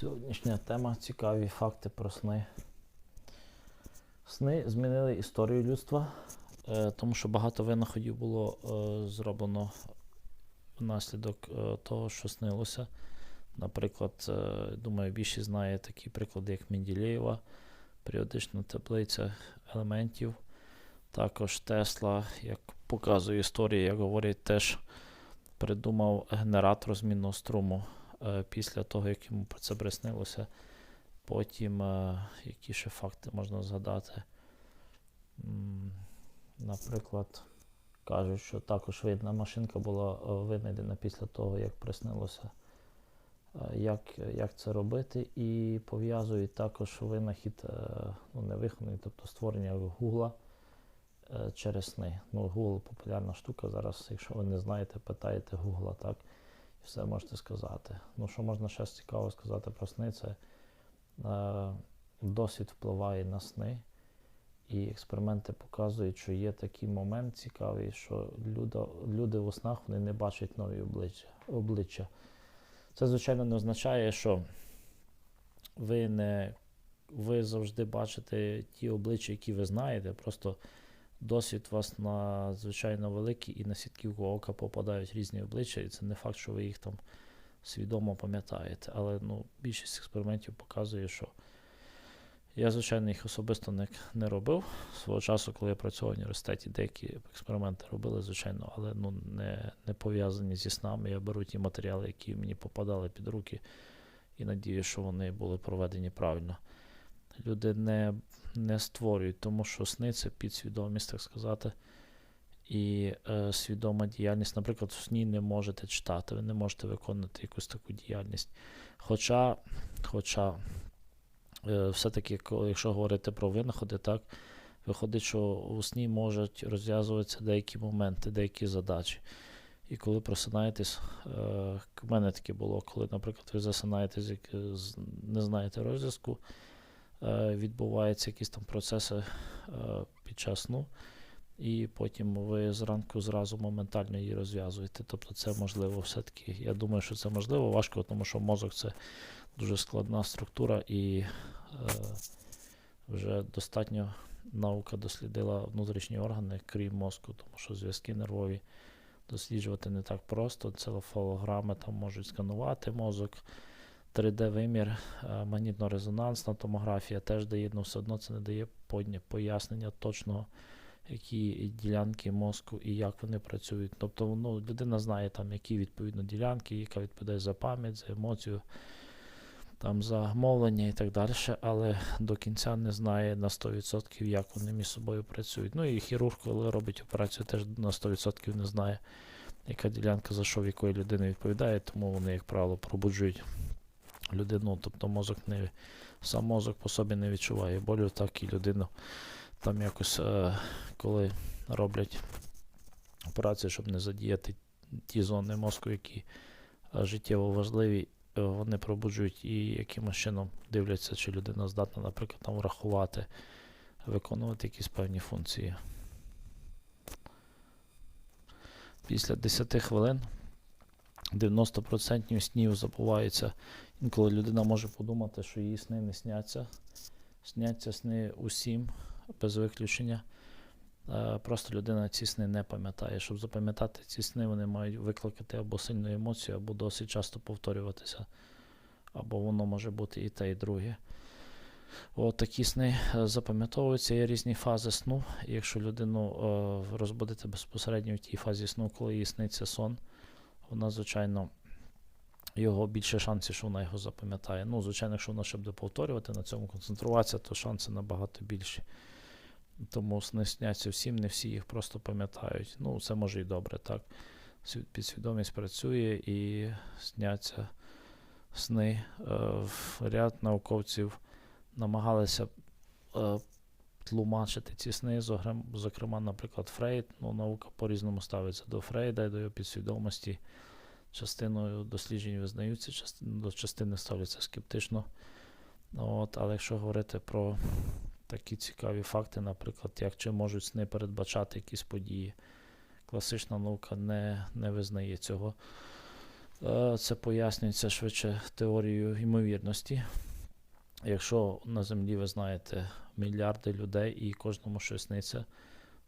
Сьогоднішня тема цікаві факти про сни. Сни змінили історію людства, е, тому що багато винаходів було е, зроблено внаслідок е, того, що снилося. Наприклад, думаю, більшість знає такі приклади, як Менділеєва, періодична таблиця елементів. Також Тесла, як показує історія, як говорять, теж придумав генератор змінного струму після того, як йому про це приснилося. Потім, е, які ще факти можна згадати. Наприклад, кажуть, що також видна машинка була е, винайдена після того, як приснилося, е, як, як це робити, і пов'язують також винахід, е, ну не вихований, тобто створення Гугла е, через сни. Ну, Google популярна штука. Зараз, якщо ви не знаєте, питаєте Гугла, так, все можете сказати. Ну, що можна ще цікаво сказати про сни, це е, досвід впливає на сни. І експерименти показують, що є такий момент цікавий, що люди, люди в снах вони не бачать нові обличчя. обличчя. Це, звичайно, не означає, що ви не ви завжди бачите ті обличчя, які ви знаєте. Просто досвід у вас надзвичайно великий і на сітківку ока попадають різні обличчя, і це не факт, що ви їх там свідомо пам'ятаєте. Але ну, більшість експериментів показує, що я, звичайно, їх особисто не, не робив. Свого часу, коли я працював в університеті, деякі експерименти робили, звичайно, але ну, не, не пов'язані зі снами. Я беру ті матеріали, які мені попадали під руки, і надію, що вони були проведені правильно. Люди не, не створюють, тому що сни це підсвідомість, так сказати. І е, свідома діяльність, наприклад, в сні не можете читати, ви не можете виконувати якусь таку діяльність. Хоча, хоча е, все-таки, якщо говорити про винаходи, так, виходить, що у сні можуть розв'язуватися деякі моменти, деякі задачі. І коли просинаєтесь, е, в мене таке було, коли, наприклад, ви засинаєте, не знаєте розв'язку, відбуваються якісь там процеси е, під час сну, і потім ви зранку зразу моментально її розв'язуєте. Тобто це можливо все-таки. Я думаю, що це можливо, важко, тому що мозок це дуже складна структура, і е, вже достатньо наука дослідила внутрішні органи, крім мозку, тому що зв'язки нервові досліджувати не так просто. Целофалограми там можуть сканувати мозок. 3D-вимір, е, магнітно-резонансна томографія теж дає, але все одно це не дає пояснення точного, які ділянки мозку і як вони працюють. Тобто ну, людина знає, там, які відповідно ділянки, яка відповідає за пам'ять, за емоцію, там, за мовлення і так далі, але до кінця не знає на 100%, як вони між собою працюють. Ну і хірург, коли робить операцію, теж на 100% не знає, яка ділянка за що в якої людини відповідає, тому вони, як правило, пробуджують людину, тобто мозок не сам мозок по собі не відчуває болю, так і людину там якось, е, коли роблять операцію, щоб не задіяти ті зони мозку, які е, життєво важливі, е, вони пробуджують і якимось чином дивляться, чи людина здатна, наприклад, там врахувати, виконувати якісь певні функції. Після 10 хвилин 90% снів забувається. Інколи людина може подумати, що її сни не сняться. Сняться сни усім, без виключення. Е, Просто людина ці сни не пам'ятає. Щоб запам'ятати ці сни, вони мають викликати або сильну емоцію, або досить часто повторюватися. Або воно може бути і те, і друге. От такі сни е, запам'ятовуються, є різні фази сну. Якщо людину е, розбудити безпосередньо в тій фазі сну, коли їй сниться сон, вона, звичайно, його більше шансів, що вона його запам'ятає. Ну, звичайно, якщо вона ще буде повторювати, на цьому концентруватися, то шанси набагато більші. Тому сни сняться всім, не всі їх просто пам'ятають. Ну, це може і добре, так. Підсвідомість працює і сняться сни. Е, Ряд науковців намагалися е, тлумачити ці сни, зокрема, наприклад, Фрейд. Ну, наука по-різному ставиться до Фрейда і до його підсвідомості. Частиною досліджень визнаються, до частини ставляться скептично. От, але якщо говорити про такі цікаві факти, наприклад, як чи можуть сни передбачати якісь події, класична наука не, не визнає цього. Е, Це пояснюється швидше теорією ймовірності. Якщо на землі ви знаєте мільярди людей і кожному щось сниться,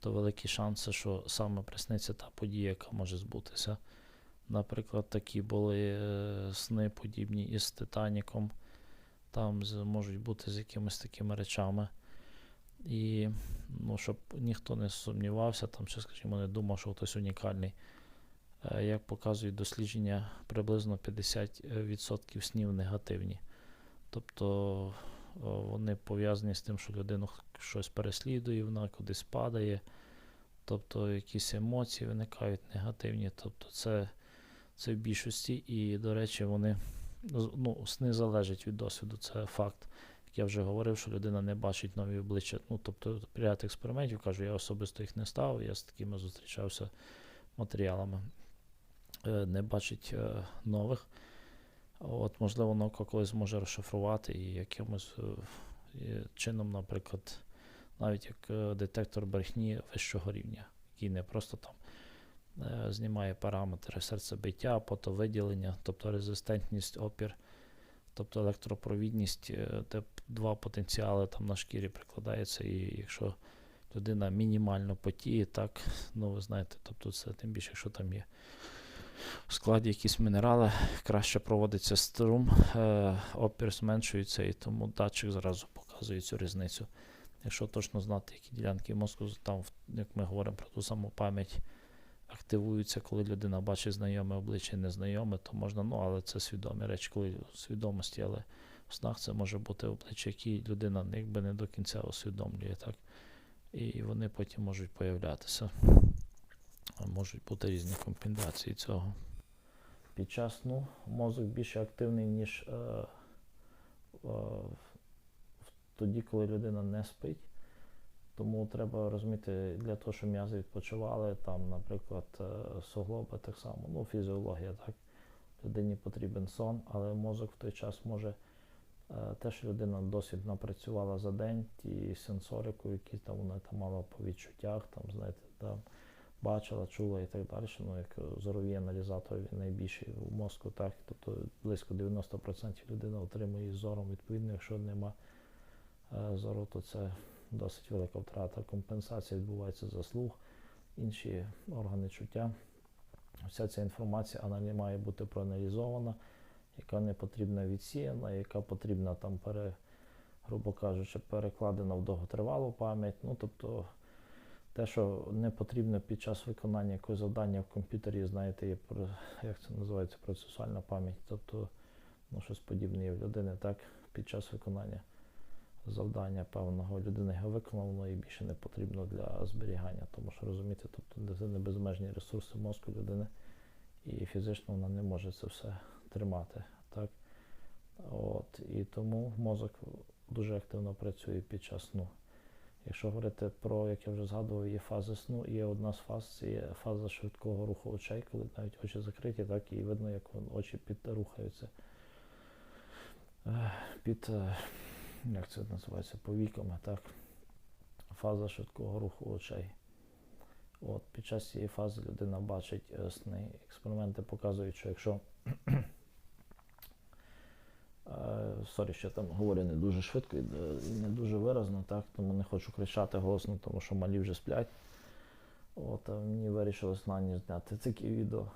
то великі шанси, що саме присниться та подія, яка може збутися. Наприклад, такі були е, сни, подібні із Титаніком. Там можуть бути з якимись такими речами. І ну, щоб ніхто не сумнівався, там, чи, скажімо, не думав, що хтось унікальний. Е, Як показують дослідження, приблизно 50% снів негативні. Тобто вони пов'язані з тим, що людину щось переслідує, вона кудись падає. Тобто якісь емоції виникають негативні. Тобто це, це в більшості. І, до речі, вони ну, сни залежать від досвіду. Це факт. Як я вже говорив, що людина не бачить нові обличчя. Ну, тобто, ряд експериментів, кажу, я особисто їх не ставив, я з такими зустрічався матеріалами. Е, Не бачить е, нових. От, можливо, воно колись може розшифрувати і якимось е, чином, наприклад, навіть як е, детектор брехні вищого рівня, який не просто там е, знімає параметри серцебиття, потовиділення, тобто резистентність, опір, тобто електропровідність, де два потенціали там на шкірі прикладаються, і якщо людина мінімально потіє, так, ну ви знаєте, тобто це тим більше, якщо там є в складі якісь мінерали, краще проводиться струм, е, опір зменшується, і тому датчик зразу показує цю різницю. Якщо точно знати, які ділянки мозку, там, як ми говоримо про ту саму пам'ять, активуються, коли людина бачить знайоме обличчя і незнайоме, то можна, ну, але це свідомі речі, коли свідомості, але в снах це може бути обличчя, які людина якби не до кінця усвідомлює, так? І вони потім можуть появлятися. Можуть бути різні комбінації цього. Під час сну мозок більше активний, ніж е, е, тоді, коли людина не спить. Тому треба розуміти, для того, щоб м'язи відпочивали, там, наприклад, е, суглоби так само, ну, фізіологія, так. Людині потрібен сон, але мозок в той час може е, те, що людина досить напрацювала за день, ті сенсорику, які там вона там мала по відчуттях, там, знаєте, там, бачила, чула і так далі. Ну, як зорові аналізатори він найбільший у мозку, так, тобто близько 90% людина отримує зором. Відповідно, якщо нема е, зору, то це досить велика втрата. Компенсація відбувається за слух, інші органи чуття. Вся ця інформація вона не має бути проаналізована, яка не потрібна відсіяна, яка потрібна там пере, грубо кажучи, перекладена в довготривалу пам'ять. Ну, тобто те, що не потрібно під час виконання якогось завдання в комп'ютері, знаєте, є як це називається, процесуальна пам'ять, тобто ну, щось подібне є в людини, так, під час виконання завдання певного людина його виконала, воно і більше не потрібно для зберігання. Тому що розумієте, тобто не безмежні ресурси мозку людини, і фізично вона не може це все тримати. Так? От, і тому мозок дуже активно працює під час сну. Якщо говорити про, як я вже згадував, є фази сну, є одна з фаз, це є фаза швидкого руху очей, коли навіть очі закриті, так і видно, як очі підрухаються під, е, як це називається, повіками, так. Фаза швидкого руху очей. От, під час цієї фази людина бачить е, сни. Експерименти показують, що якщо. Сорі, що там говорю не дуже швидко і е, не дуже виразно, так, тому не хочу кричати голосно, тому що малі вже сплять. От, а мені вирішилось на ніч зняти такі відео.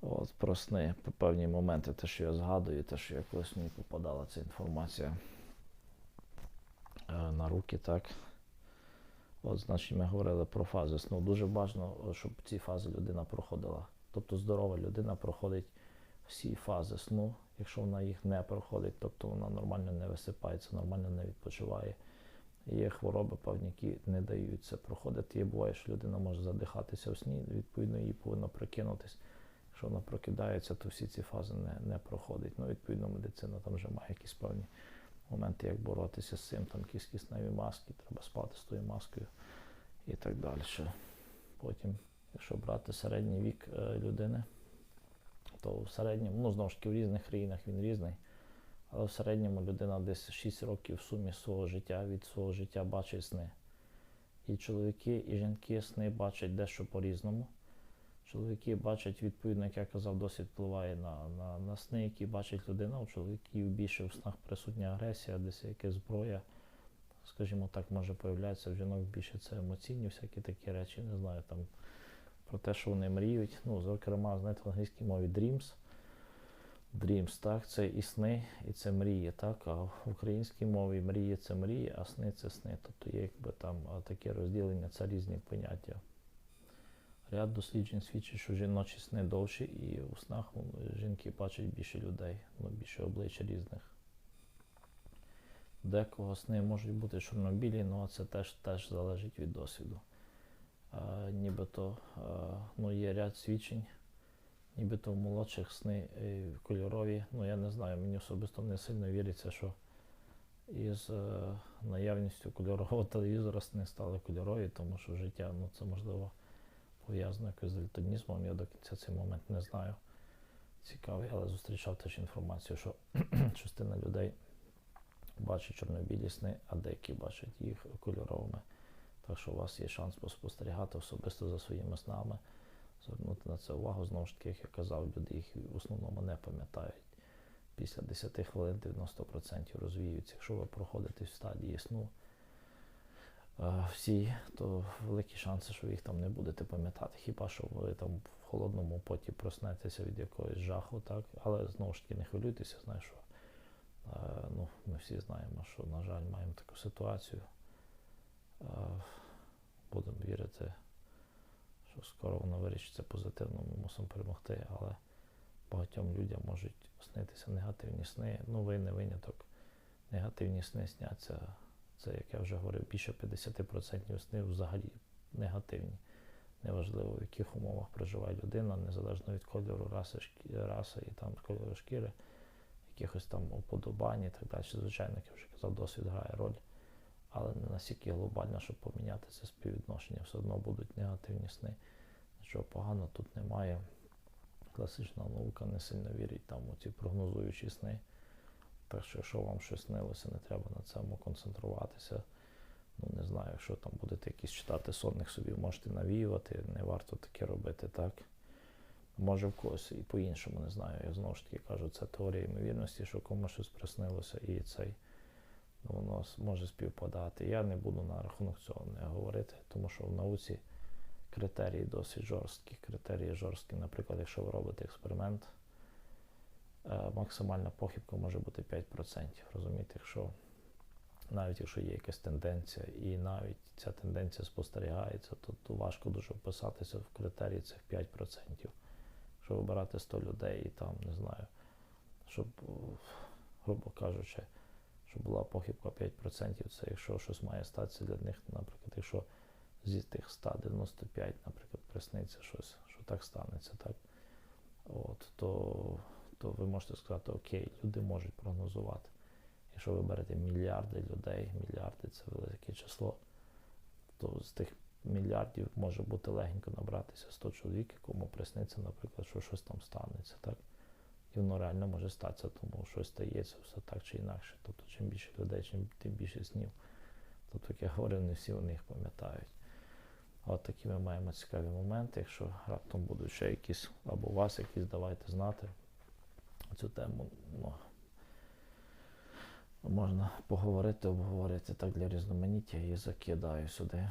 От, про сни, певні моменти, те, що я згадую, те, що я колись мені попадала ця інформація е, на руки, так. От, значить, ми говорили про фази сну. Дуже важливо, щоб ці фази людина проходила. Тобто здорова людина проходить всі фази сну. Якщо вона їх не проходить, тобто вона нормально не висипається, нормально не відпочиває. Є хвороби певні, які не дають це проходити. Є буває, що людина може задихатися в сні, відповідно, їй повинно прокинутись. Якщо вона прокидається, то всі ці фази не, не проходить. Ну, відповідно, медицина там вже має якісь певні моменти, як боротися з цим, там якісь кисневі маски, треба спати з тою маскою і так далі. Потім, якщо брати середній вік е, людини, то в середньому, ну знову ж таки, в різних країнах він різний, але в середньому людина десь 6 років в сумі свого життя від свого життя бачить сни. І чоловіки, і жінки сни бачать дещо по-різному. Чоловіки бачать, відповідно, як я казав, досвід впливає на, на, на сни, які бачить людина. У чоловіків більше в снах присутня агресія, десь якась зброя. Скажімо так, може появлятися в жінок більше це емоційні, всякі такі речі, не знаю, там про те, що вони мріють. Ну, зокрема, знаєте, в англійській мові dreams. Dreams, так, це і сни, і це мрії, так. А в українській мові мрії це мрії, а сни це сни. Тобто є якби там таке розділення, це різні поняття. Ряд досліджень свідчить, що жіночі сни довші, і у снах ну, жінки бачать більше людей, ну, більше облич різних. Декого сни можуть бути чорнобілі, ну а це теж, теж залежить від досвіду. Нібито ну, є ряд свідчень, нібито в молодших сни е, кольорові. Ну я не знаю, мені особисто не сильно віриться, що із е, наявністю кольорового телевізора сни стали кольорові, тому що життя ну, це можливо пов'язано якось з дальтонізмом. Я до кінця цей момент не знаю. Цікавий, але зустрічав теж інформацію, що частина людей бачить чорно-білі сни, а деякі бачать їх кольоровими. Так що у вас є шанс поспостерігати особисто за своїми снами, звернути на це увагу. Знову ж таки, як я казав, люди їх в основному не пам'ятають. Після 10 хвилин 90% розвіються. Якщо ви проходите в стадії сну е, всі, то великі шанси, що ви їх там не будете пам'ятати. Хіба що ви там в холодному поті проснетеся від якогось жаху, так? Але знову ж таки не хвилюйтеся, знаю, що е, ну, ми всі знаємо, що, на жаль, маємо таку ситуацію. Е, Будемо вірити, що скоро воно вирішиться позитивно, ми мусимо перемогти, але багатьом людям можуть снитися негативні сни. Ну, ви не виняток. Негативні сни сняться. Це, як я вже говорив, більше 50% сни взагалі негативні. Неважливо, в яких умовах проживає людина, незалежно від кольору раси, раси і там кольору шкіри, якихось там уподобань і так далі. Звичайно, як я вже казав, досвід грає роль, але не настільки глобально, щоб поміняти це співвідношення. Все одно будуть негативні сни. Нічого поганого тут немає. Класична наука не сильно вірить там у ці прогнозуючі сни. Так що, якщо вам щось снилося, не треба на цьому концентруватися. Ну, не знаю, якщо там будете якісь читати сонних собі, можете навіювати, не варто таке робити, так? Може в когось і по-іншому, не знаю. Я знову ж таки кажу, це теорія ймовірності, що комусь щось приснилося і цей воно може співпадати. Я не буду на рахунок цього не говорити, тому що в науці критерії досить жорсткі. Критерії жорсткі, наприклад, якщо ви робите експеримент, е, максимальна похибка може бути 5%. Розумієте, якщо навіть якщо є якась тенденція, і навіть ця тенденція спостерігається, то, то важко дуже вписатися в критерії цих 5%. Якщо вибирати 100 людей і там, не знаю, щоб, грубо кажучи, щоб була похибка 5%, це якщо щось має статися для них, наприклад, якщо зі тих 195, наприклад, присниться щось, що так станеться, так? От, то, то ви можете сказати, окей, люди можуть прогнозувати. Якщо ви берете мільярди людей, мільярди це велике число, то з тих мільярдів може бути легенько набратися 100 чоловік, якому присниться, наприклад, що щось там станеться, так? І воно реально може статися, тому щось стається все так чи інакше. Тобто, чим більше людей, чим тим більше снів. Тобто, як я говорив, не всі вони їх пам'ятають. От такі ми маємо цікаві моменти. Якщо раптом будуть ще якісь, або вас якісь, давайте знати цю тему. Ну, можна поговорити, обговорити так для різноманіття і закидаю сюди.